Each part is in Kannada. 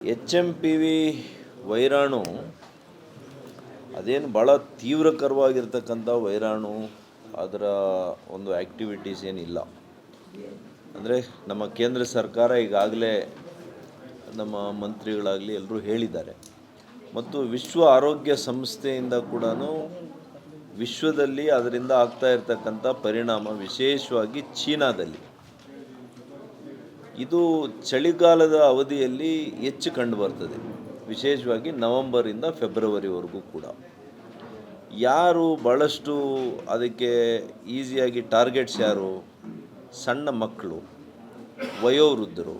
ಎಚ್ ಎಂ ಪಿ ವಿ ವೈರಾಣು ಅದೇನು ಭಾಳ ತೀವ್ರಕರವಾಗಿರ್ತಕ್ಕಂಥ ವೈರಾಣು ಅದರ ಒಂದು ಆ್ಯಕ್ಟಿವಿಟೀಸ್ ಏನಿಲ್ಲ. ಅಂದರೆ ನಮ್ಮ ಕೇಂದ್ರ ಸರ್ಕಾರ ಈಗಾಗಲೇ ನಮ್ಮ ಮಂತ್ರಿಗಳಾಗಲಿ ಎಲ್ಲರೂ ಹೇಳಿದ್ದಾರೆ. ಮತ್ತು ವಿಶ್ವ ಆರೋಗ್ಯ ಸಂಸ್ಥೆಯಿಂದ ಕೂಡ ವಿಶ್ವದಲ್ಲಿ ಅದರಿಂದ ಆಗ್ತಾ ಇರತಕ್ಕಂಥ ಪರಿಣಾಮ ವಿಶೇಷವಾಗಿ ಚೀನಾದಲ್ಲಿ. ಇದು ಚಳಿಗಾಲದ ಅವಧಿಯಲ್ಲಿ ಹೆಚ್ಚು ಕಂಡುಬರ್ತದೆ ವಿಶೇಷವಾಗಿ ನವಂಬರಿಂದ ಫೆಬ್ರವರಿವರೆಗೂ ಕೂಡ. ಯಾರು ಭಾಳಷ್ಟು ಅದಕ್ಕೆ ಈಸಿಯಾಗಿ ಟಾರ್ಗೆಟ್ಸ್ ಯಾರು? ಸಣ್ಣ ಮಕ್ಕಳು, ವಯೋವೃದ್ಧರು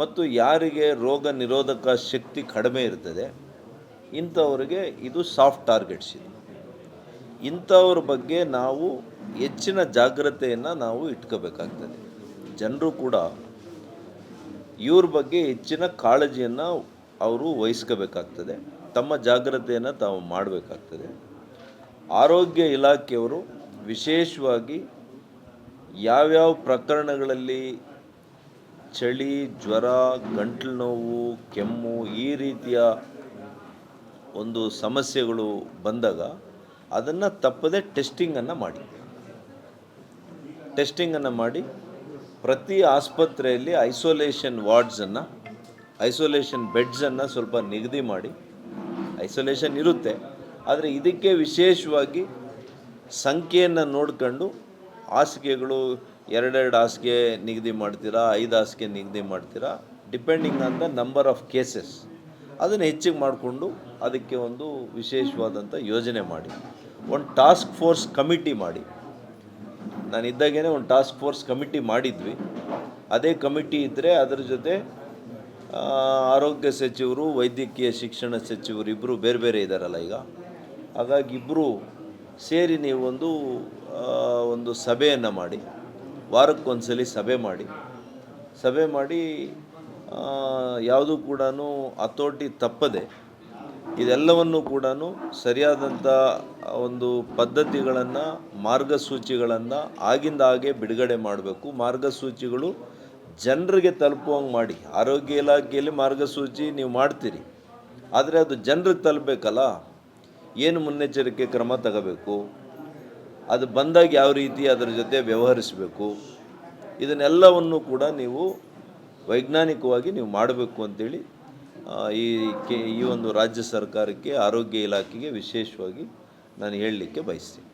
ಮತ್ತು ಯಾರಿಗೆ ರೋಗ ನಿರೋಧಕ ಶಕ್ತಿ ಕಡಿಮೆ ಇರ್ತದೆ, ಇಂಥವ್ರಿಗೆ ಇದು ಸಾಫ್ಟ್ ಟಾರ್ಗೆಟ್ಸ್ ಇದು. ಇಂಥವ್ರ ಬಗ್ಗೆ ನಾವು ಹೆಚ್ಚಿನ ಜಾಗ್ರತೆಯನ್ನು ನಾವು ಇಟ್ಕೋಬೇಕಾಗ್ತದೆ. ಜನರು ಕೂಡ ಇವ್ರ ಬಗ್ಗೆ ಹೆಚ್ಚಿನ ಕಾಳಜಿಯನ್ನು ಅವರು ವಹಿಸ್ಕೋಬೇಕಾಗ್ತದೆ. ತಮ್ಮ ಜಾಗ್ರತೆಯನ್ನು ತಾವು ಮಾಡಬೇಕಾಗ್ತದೆ. ಆರೋಗ್ಯ ಇಲಾಖೆಯವರು ವಿಶೇಷವಾಗಿ ಯಾವ್ಯಾವ ಪ್ರಕರಣಗಳಲ್ಲಿ ಚಳಿ, ಜ್ವರ, ಗಂಟಲು ನೋವು, ಕೆಮ್ಮು ಈ ರೀತಿಯ ಒಂದು ಸಮಸ್ಯೆಗಳು ಬಂದಾಗ ಅದನ್ನು ತಪ್ಪದೆ ಟೆಸ್ಟಿಂಗನ್ನು ಮಾಡಿ. ಟೆಸ್ಟಿಂಗನ್ನು ಮಾಡಿ ಪ್ರತಿ ಆಸ್ಪತ್ರೆಯಲ್ಲಿ ಐಸೋಲೇಷನ್ ವಾರ್ಡ್ಸನ್ನು, ಐಸೋಲೇಷನ್ ಬೆಡ್ಸನ್ನು ಸ್ವಲ್ಪ ನಿಗದಿ ಮಾಡಿ. ಐಸೋಲೇಷನ್ ಇರುತ್ತೆ. ಆದರೆ ಇದಕ್ಕೆ ವಿಶೇಷವಾಗಿ ಸಂಖ್ಯೆಯನ್ನು ನೋಡ್ಕೊಂಡು ಹಾಸಿಗೆಗಳು ಎರಡೆರಡು ಹಾಸಿಗೆ ನಿಗದಿ ಮಾಡ್ತೀರಾ, ಐದು ಹಾಸಿಗೆ ನಿಗದಿ ಮಾಡ್ತೀರಾ, depending on the number of cases. ಅದನ್ನು ಹೆಚ್ಚಿಗೆ ಮಾಡಿಕೊಂಡು ಅದಕ್ಕೆ ಒಂದು ವಿಶೇಷವಾದಂಥ ಯೋಜನೆ ಮಾಡಿ. ಒಂದು ಟಾಸ್ಕ್ ಫೋರ್ಸ್ ಕಮಿಟಿ ಮಾಡಿ. ನಾನು ಇದ್ದಾಗೇ ಒಂದು ಟಾಸ್ಕ್ ಫೋರ್ಸ್ ಕಮಿಟಿ ಮಾಡಿದ್ವಿ. ಅದೇ ಕಮಿಟಿ ಇದ್ದರೆ ಅದರ ಜೊತೆ ಆರೋಗ್ಯ ಸಚಿವರು, ವೈದ್ಯಕೀಯ ಶಿಕ್ಷಣ ಸಚಿವರು ಇಬ್ಬರು ಬೇರೆ ಬೇರೆ ಇದ್ದಾರಲ್ಲ ಈಗ. ಹಾಗಾಗಿ ಇಬ್ಬರು ಸೇರಿ ನೀವೊಂದು ಒಂದು ಸಭೆಯನ್ನು ಮಾಡಿ, ವಾರಕ್ಕೊಂದ್ಸಲಿ ಸಭೆ ಮಾಡಿ. ಸಭೆ ಮಾಡಿ ಯಾವುದೂ ಕೂಡ ಹತೋಟಿ ತಪ್ಪದೆ ಇದೆಲ್ಲವನ್ನು ಕೂಡ ಸರಿಯಾದಂಥ ಒಂದು ಪದ್ಧತಿಗಳನ್ನು, ಮಾರ್ಗಸೂಚಿಗಳನ್ನು ಆಗಿಂದ ಹಾಗೆ ಬಿಡುಗಡೆ ಮಾಡಬೇಕು. ಮಾರ್ಗಸೂಚಿಗಳು ಜನರಿಗೆ ತಲುಪುವಂಗೆ ಮಾಡಿ. ಆರೋಗ್ಯ ಇಲಾಖೆಯಲ್ಲಿ ಮಾರ್ಗಸೂಚಿ ನೀವು ಮಾಡ್ತೀರಿ. ಆದರೆ ಅದು ಜನರಿಗೆ ತಲುಪಬೇಕಲ್ಲ? ಏನು ಮುನ್ನೆಚ್ಚರಿಕೆ ಕ್ರಮ ತಗೋಬೇಕು? ಅದು ಬಂದಾಗ ಯಾವ ರೀತಿ ಅದರ ಜೊತೆ ವ್ಯವಹರಿಸಬೇಕು? ಇದನ್ನೆಲ್ಲವನ್ನು ಕೂಡ ನೀವು ವೈಜ್ಞಾನಿಕವಾಗಿ ನೀವು ಮಾಡಬೇಕು ಅಂತೇಳಿ ಈ ಕೆ ಈ ಒಂದು ರಾಜ್ಯ ಸರ್ಕಾರಕ್ಕೆ ಆರೋಗ್ಯ ಇಲಾಖೆಗೆ ವಿಶೇಷವಾಗಿ ನಾನು ಹೇಳಲಿಕ್ಕೆ ಬಯಸ್ತೀನಿ.